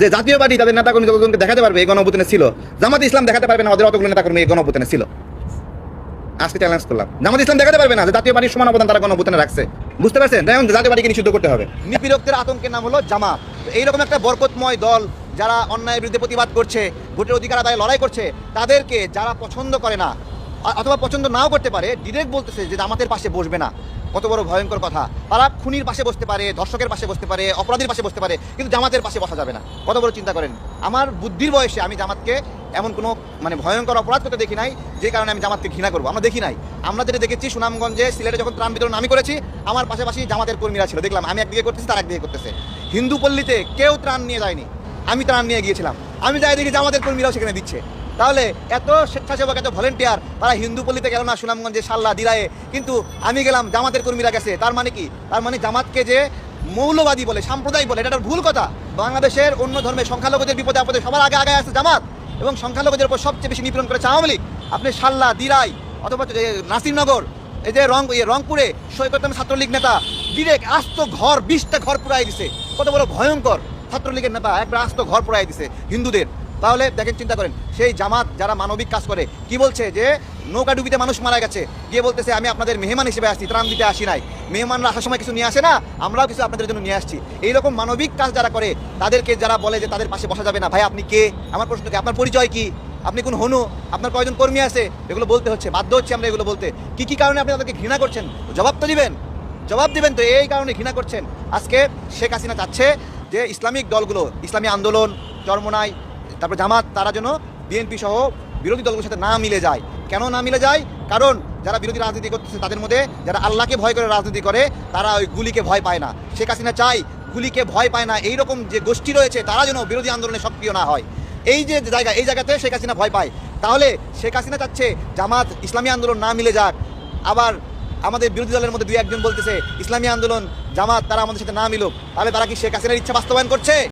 যে জাতীয় পার্টি তাদের নেতা কর্মী যতজনকে দেখাতে পারবে, এই গণঅভ্যুত্থানে ছিল। জামাত ইসলাম দেখাতে পারবে না, ওদের অতগুলো নেতা কর্মী এই গণঅভ্যুত্থানে ছিল। আজকে চ্যালেঞ্জ করলাম। জামাত ইসলাম দেখাতে পারবে না যে জাতীয় পার্টির সমান অবদান তারা গণঅভ্যুত্থানে রাখছে। বুঝতে পারছেন? তাই জাতীয় পার্টিকে নিষিদ্ধ করতে হবে। নিপীড়কদের আতঙ্কের নাম হলো জামাত। এইরকম একটা বরকতময় দল যারা অন্যায়ের বিরুদ্ধে প্রতিবাদ করছে, ভোটের অধিকার আদায় লড়াই করছে, তাদেরকে যারা পছন্দ করে না, অথবা পছন্দ নাও করতে পারে ডিরেক্ট বলতেছে যে জামাতের পাশে বসবে না। কত বড় ভয়ঙ্কর কথা। তারা খুনির পাশে বসতে পারে, ধর্ষকের পাশে বসতে পারে, অপরাধীর পাশে বসতে পারে, কিন্তু জামাতের পাশে বসা যাবে না। কত বড় চিন্তা করেন? আমার বুদ্ধির বয়সে আমি জামাতকে এমন কোনো মানে ভয়ঙ্কর অপরাধ করতে দেখি নাই, যে কারণে আমি জামাতকে ঘৃণা করব। আমরা দেখি নাই। আমরা যেটা দেখেছি সুনামগঞ্জে সিলেটে যখন ত্রাণ বিতরণ আমি করেছি, আমার পাশাপাশি জামাতের কর্মীরা ছিল। দেখলাম, আমি একদিকে করতেছি, তার একদিকে করতেছে। হিন্দু পল্লীতে কেউ ত্রাণ নিয়ে যায়নি। আমি ত্রাণ নিয়ে গিয়েছিলাম। আমি যাই দেখি জামাতের কর্মীরাও সেখানে দিচ্ছে। তাহলে এত স্বেচ্ছাসেবক, এত ভলেন্টিয়ার তারা হিন্দু পল্লীতে গেল না সুনামগঞ্জে সাল্লা দিরায়ে? কিন্তু আমি গেলাম জামাতের কর্মীরা গেছে। তার মানে কি? তার মানে জামাতকে যে মৌলবাদী বলে, সাম্প্রদায়িক বলে, এটা ভুল কথা। বাংলাদেশের অন্য ধর্মের সংখ্যালঘুদের বিপদে, আপদে সবার আগে আগে আছে জামাত। এবং সংখ্যালঘুদের উপর সবচেয়ে বেশি নিপীড়ন করেছে আওয়ামী লীগ। আপনি সাল্লা দিরাই, অথবা নাসিরনগর, এই যে রং রংপুরে সৈকত ছাত্রলীগ নেতা ডিরেক্ট আস্ত ঘর, বিশটা ঘর পুরাই দিছে। কত বড় ভয়ঙ্কর ছাত্রলীগের নেতা, একবার আস্ত ঘর পুরাই দিছে হিন্দুদের। তাহলে দেখেন, চিন্তা করেন, সেই জামাত যারা মানবিক কাজ করে, কি বলছে যে নৌকা ডুবিতে মানুষ মারা গেছে? গিয়ে বলতেছে, আমি আপনাদের মেহমান হিসেবে আসছি, ত্রাণ দিতে আসি নাই। মেহমানরা আসার সময় কিছু নিয়ে আসে না? আমরাও কিছু আপনাদের জন্য নিয়ে আসছি। এইরকম মানবিক কাজ যারা করে, তাদেরকে যারা বলে যে তাদের পাশে বসা যাবে না, ভাই, আপনি কে? আমার প্রশ্ন কি? আপনার পরিচয় কি? আপনি কোন হনু? আপনার কয়জন কর্মী আছে? এগুলো বলতে হচ্ছে, বাধ্য হচ্ছে আমরা এগুলো বলতে। কি কি কারণে আপনি তাদেরকে ঘৃণা করছেন? জবাব তো দিবেন, জবাব দিবেন তো, এই কারণে ঘৃণা করছেন। আজকে শেখ হাসিনা চাচ্ছে যে ইসলামিক দলগুলো, ইসলামী আন্দোলন, চরমনাই তারপর জামাত, তারা যেন বিএনপি সহ বিরোধী দলগুলোর সাথে না মিলে যায়। কেন না মিলে যায়? কারণ যারা বিরোধী রাজনীতি করতেছে তাদের মধ্যে, যারা আল্লাহকে ভয় করে রাজনীতি করে, তারা ওই গুলিকে ভয় পায় না। শেখ হাসিনা চাই গুলিকে ভয় পায় না। এইরকম যে গোষ্ঠী রয়েছে, তারা যেন বিরোধী আন্দোলনে সক্রিয় না হয়। এই যে জায়গা, এই জায়গাতে শেখ হাসিনা ভয় পায়। তাহলে শেখ হাসিনা চাচ্ছে জামাত ইসলামী আন্দোলন না মিলে যাক। আবার আমাদের বিরোধী দলের মধ্যে দুই একজন বলতেছে, ইসলামী আন্দোলন, জামাত তারা আমাদের সাথে না মিলুক। তাহলে তারা কি শেখ হাসিনার ইচ্ছা বাস্তবায়ন করছে?